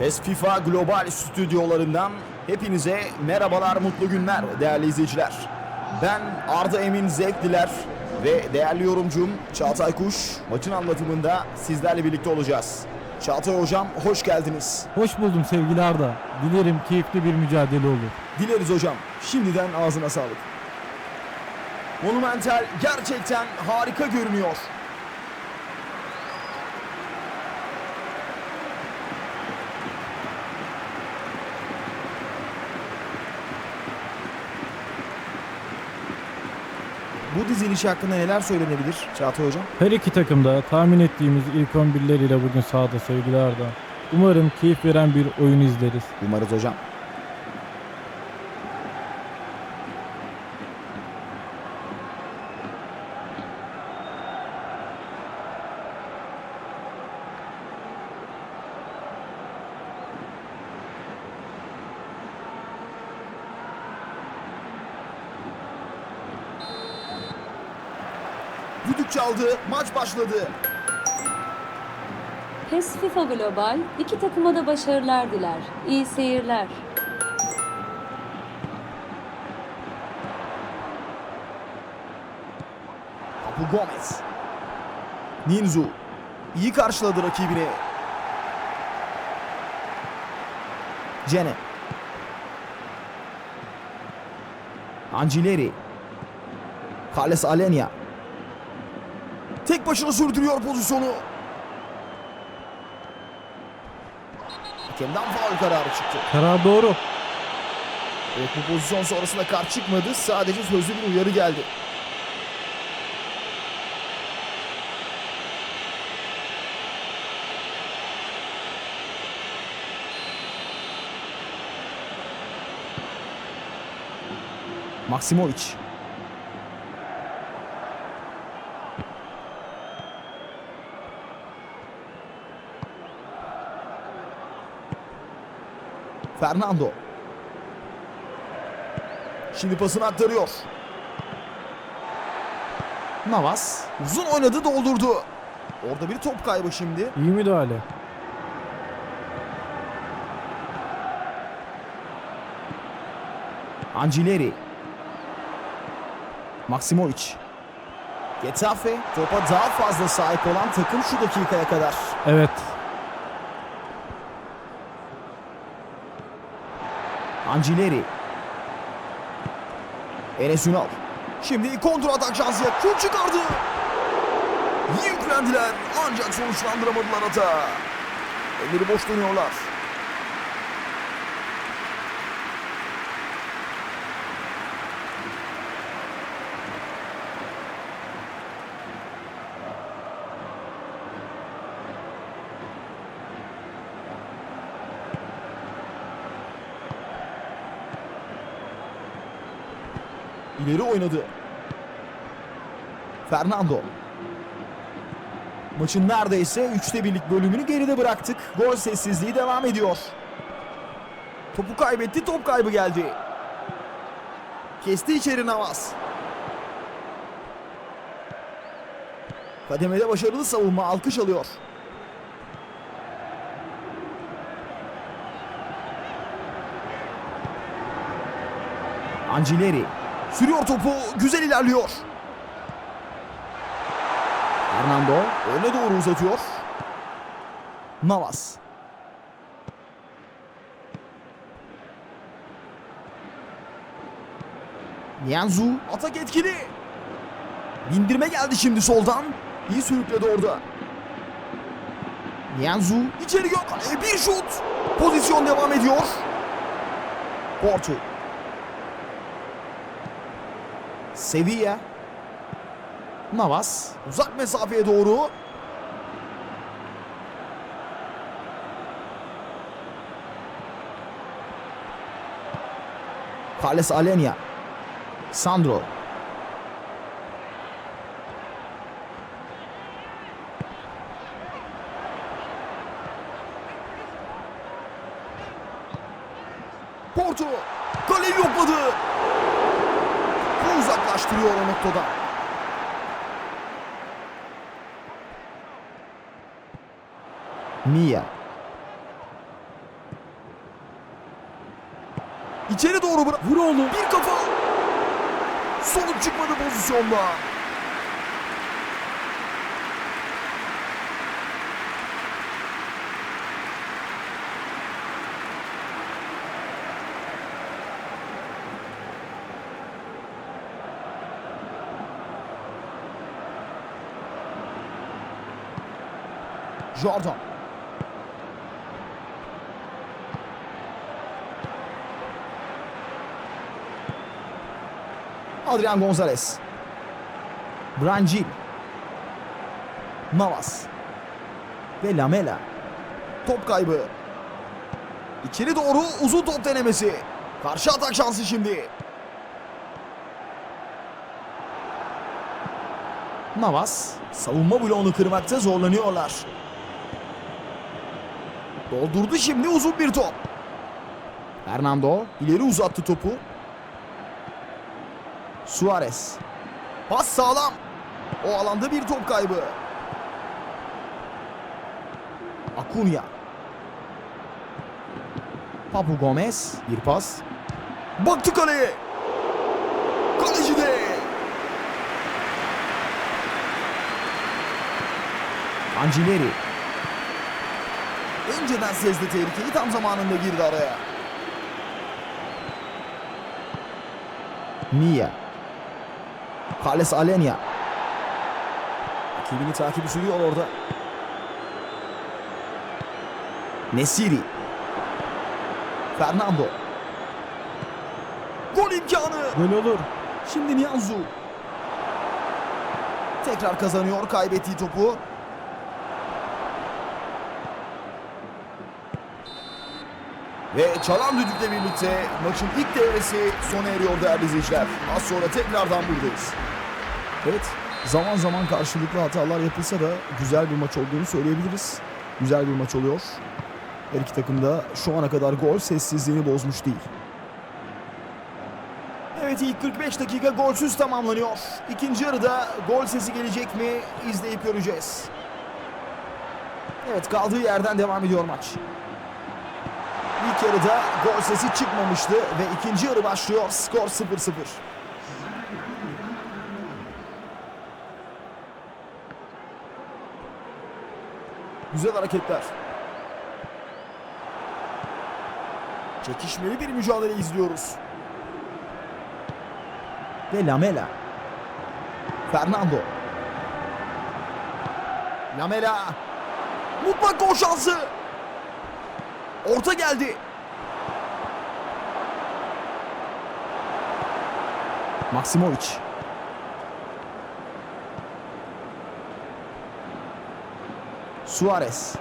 PES FIFA Global stüdyolarından hepinize merhabalar, mutlu günler değerli izleyiciler. Ben Arda Emin Zevkliler ve değerli yorumcum Çağatay Kuş maçın anlatımında sizlerle birlikte olacağız. Çağatay Hocam hoş geldiniz. Hoş buldum sevgili Arda. Dilerim keyifli bir mücadele olur. Dileriz hocam. Şimdiden ağzına sağlık. Monumental gerçekten harika görünüyor. Diziliş hakkında neler söylenebilir Çağatay Hocam? Her iki takım da tahmin ettiğimiz ilk 11'ler ile bugün sahada sevgili Arda. Umarım keyif veren bir oyun izleriz. Umarız hocam. Düdük çaldı, maç başladı. PES FIFA Global iki takıma da başarılar diler. İyi seyirler. Papu Gomez. Ninzu. iyi karşıladı rakibini. Cene. Angileri. Carles Alenya. Tek başına sürdürüyor pozisyonu. Hakemden faul kararı çıktı. Karar doğru. Evet bu pozisyon sonrasında kart çıkmadı. Sadece sözlü bir uyarı geldi. Maksimovic. Fernando. Şimdi pasını aktarıyor. Navas uzun oynadı doldurdu. Orada bir top kaybı şimdi. İyi müdahale. Angileri. Maksimovic. Getafe topa daha fazla sahip olan takım şu dakikaya kadar. Evet. Angileri. Enes Ünal. Şimdi kontra atak şansı. Kul çıkardı. Yüklendiler ancak sonuçlandıramadılar hata. Elleri boş dönüyorlar. İleri oynadı. Fernando. Maçın neredeyse üçte birlik bölümünü geride bıraktık. Gol sessizliği devam ediyor. Topu kaybetti, top kaybı geldi. Kesti içeri Navas. Kademede başarılı savunma alkış alıyor. Angileri sürüyor topu, güzel ilerliyor. Fernando öne doğru uzatıyor. Navas. Nianzu atak etkili. Bindirme geldi şimdi soldan. İyi sürükledi orada. Nianzu içeri kaleye bir şut. Pozisyon devam ediyor. Porto. Sevilla. Navas uzak mesafeye doğru. Carles Alenya. Sandro. Porto kaleyi yokladı takımı uzaklaştırıyor o noktada. Mia. İçeri doğru bırak. Vur oğlum. Bir kafa. Sonuç çıkmadı pozisyonda. Jordan. Adrian Gonzalez. Brian. Navas. Ve Lamela. Top kaybı. İçeri doğru uzun top denemesi. Karşı atak şansı şimdi. Navas savunma bloğunu kırmakta zorlanıyorlar. Doldurdu şimdi uzun bir top. Fernando ileri uzattı topu. Suarez. Pas sağlam. O alanda bir top kaybı. Acuna. Papu Gomez. Bir pas. Baktı kaleye. Kaleci de. Ancileri. Önceden sezdi tehlikeyi tam zamanında girdi araya. Mia. Carles Alenya. Rakibini takibi sürüyor orada. Nesiri. Fernando. Gol imkanı. Gol olur. Şimdi Nianzu. Tekrar kazanıyor kaybettiği topu. Ve çalan düdükle birlikte maçın ilk devresi sona eriyor değerli izleyiciler. Az sonra tekrardan buradayız. Evet, zaman zaman karşılıklı hatalar yapılsa da güzel bir maç olduğunu söyleyebiliriz. Güzel bir maç oluyor. Her iki takım da şu ana kadar gol sessizliğini bozmuş değil. Evet ilk 45 dakika golsüz tamamlanıyor. İkinci yarıda gol sesi gelecek mi izleyip göreceğiz. Evet kaldığı yerden devam ediyor maç. İlk yarıda gol sesi çıkmamıştı ve ikinci yarı başlıyor. Skor 0-0. Güzel hareketler. Çekişmeli bir mücadele izliyoruz. Ve Lamela. Fernando. Lamela. Mutlak gol şansı. Orta geldi. Maksimovic. Suarez.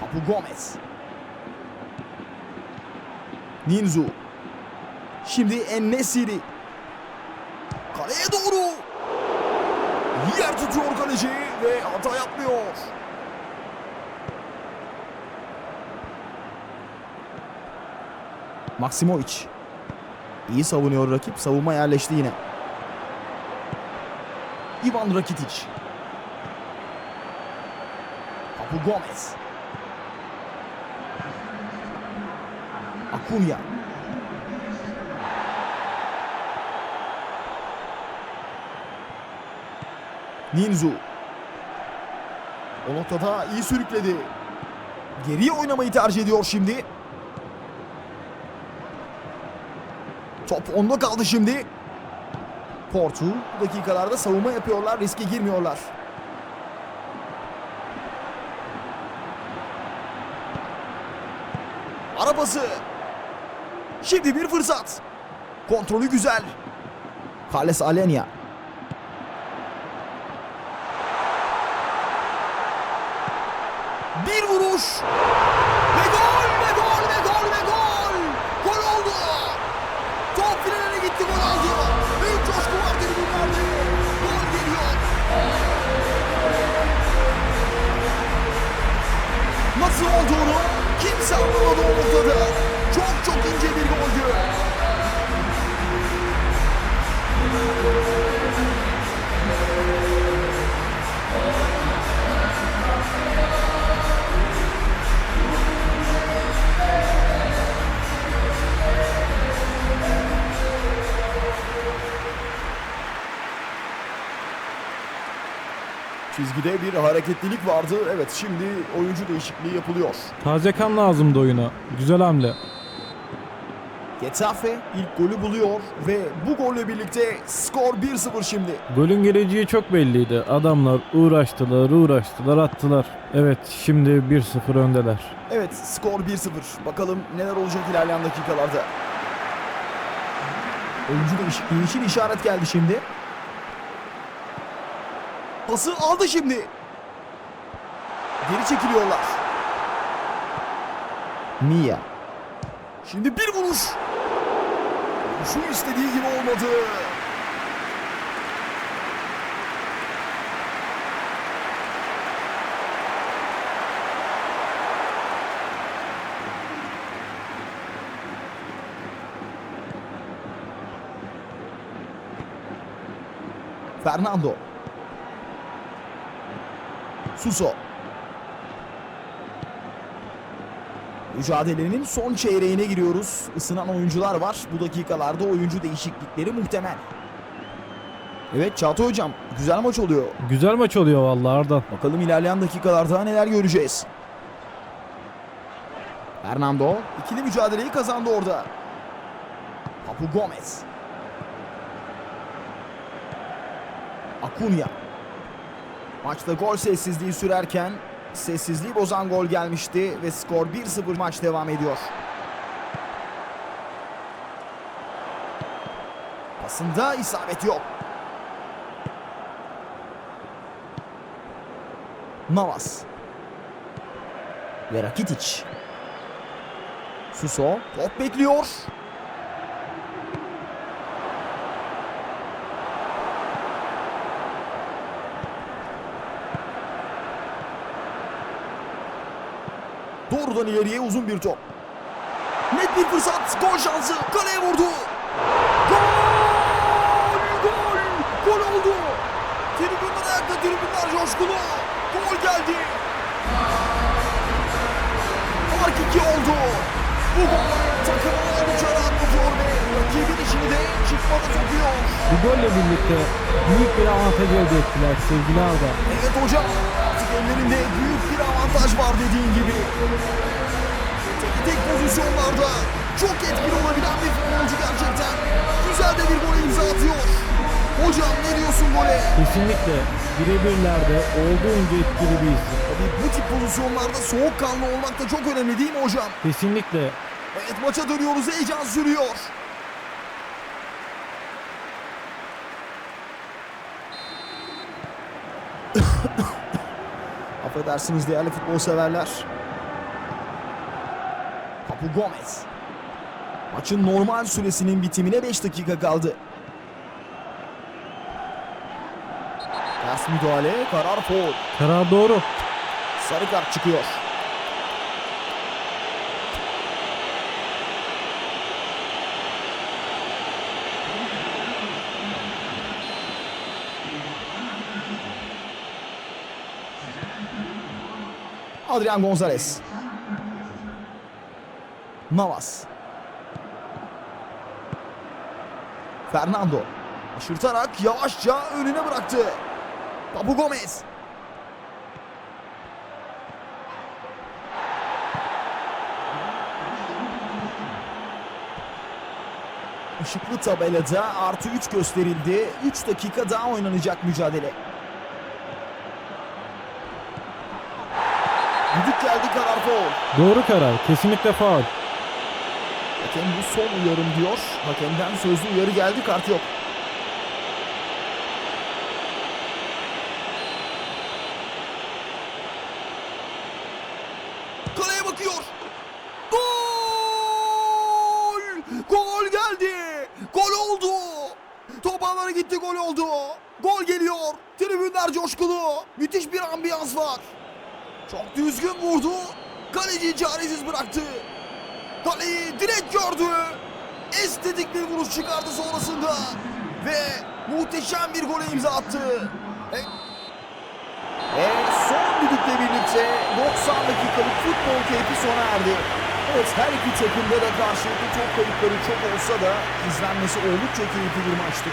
Papu Gomez. Ninzu. Şimdi Ennesiri. Kaleye doğru. Yer tutuyor kaleci ve hata yapmıyor. Maksimovic. İyi savunuyor rakip. Savunma yerleşti yine. Ivan Rakitic. Papu Gomez. Acuna. Ninzu. O noktada iyi sürükledi. Geriye oynamayı tercih ediyor şimdi. Top onda kaldı şimdi. Portu bu dakikalarda savunma yapıyorlar, riske girmiyorlar. Arabası. Şimdi bir fırsat. Kontrolü güzel. Carles Alenya. Bir vuruş. Nasıl olduğunu kimse anlamadı o noktada. Çok çok ince bir goldü. Çizgide bir hareketlilik vardı. Evet şimdi oyuncu değişikliği yapılıyor. Taze kan lazımdı oyuna. Güzel hamle. Getafe ilk golü buluyor ve bu golle birlikte skor 1-0 şimdi. Golün geleceği çok belliydi. Adamlar uğraştılar, uğraştılar, attılar. Evet, şimdi 1-0 öndeler. Evet skor 1-0. Bakalım neler olacak ilerleyen dakikalarda. Oyuncu değişikliği için işaret geldi şimdi. Pası aldı şimdi. Geri çekiliyorlar. Mia. Şimdi bir vuruş. Şu istediği gibi olmadı. Fernando. Suso. Mücadelenin son çeyreğine giriyoruz. Isınan oyuncular var. Bu dakikalarda oyuncu değişiklikleri muhtemel. Evet Çağatay Hocam güzel maç oluyor. Güzel maç oluyor vallahi Arda. Bakalım ilerleyen dakikalarda neler göreceğiz. Fernando ikili mücadeleyi kazandı orada. Papu Gomez. Acuna. Maçta gol sessizliği sürerken sessizliği bozan gol gelmişti ve skor 1-0 maç devam ediyor. Pasında isabet yok. Navas. Ve Rakitic. Suso top bekliyor. Doğrudan ileriye uzun bir top. Net bir fırsat. Gol şansı. Kaleye vurdu. Gol! Gol! Gol oldu. Tribünler ayakta, tribünler coşkulu. Gol geldi. Fark 2 oldu. Bu gol takımını oldukça rahatlatıyor ve rakibin işini de çıkmadı tutuyor. Bu golle birlikte büyük bir avantaj elde ettiler sevgili Arda. Evet hocam ellerinde büyük bir avantaj var dediğin gibi. Tek tek pozisyonlarda çok etkili olabilen bir futbolcu gerçekten. Güzel de bir gol imza atıyor. Hocam ne diyorsun gole? Kesinlikle birebirlerde olduğunca etkili bir isim. Tabii bu tip pozisyonlarda soğukkanlı olmak da çok önemli değil mi hocam? Kesinlikle Evet maça dönüyoruz heyecan sürüyor. Affedersiniz değerli futbol severler. Papu Gomez. Maçın normal süresinin bitimine 5 dakika kaldı. Ters müdahale, karar foul. karar doğru. Sarı kart çıkıyor. Adrian Gonzalez. Navas. Fernando. Aşırtarak yavaşça önüne bıraktı. Papu Gomez. Işıklı tabelada artı 3 gösterildi. 3 dakika daha oynanacak mücadele. Düdük geldi karar foul. Doğru karar. Kesinlikle faul. Hakem bu son uyarım diyor. Hakemden sözlü uyarı geldi kart yok. Kaleye bakıyor. Gol! Gol geldi. Gol oldu. Top ağlara gitti gol oldu. Gol geliyor. Tribünler coşkulu. Müthiş bir ambiyans var. Çok düzgün vurdu. Kaleci çaresiz bıraktı. Kaleyi direkt gördü. Estetik bir vuruş çıkardı sonrasında. Ve muhteşem bir gole imza attı. E, ve son düdükle birlikte 90 dakikalık futbol keyfi sona erdi. Evet her iki takımda da karşılıklı top kayıpları çok olsa da izlenmesi oldukça keyifli bir maçtı.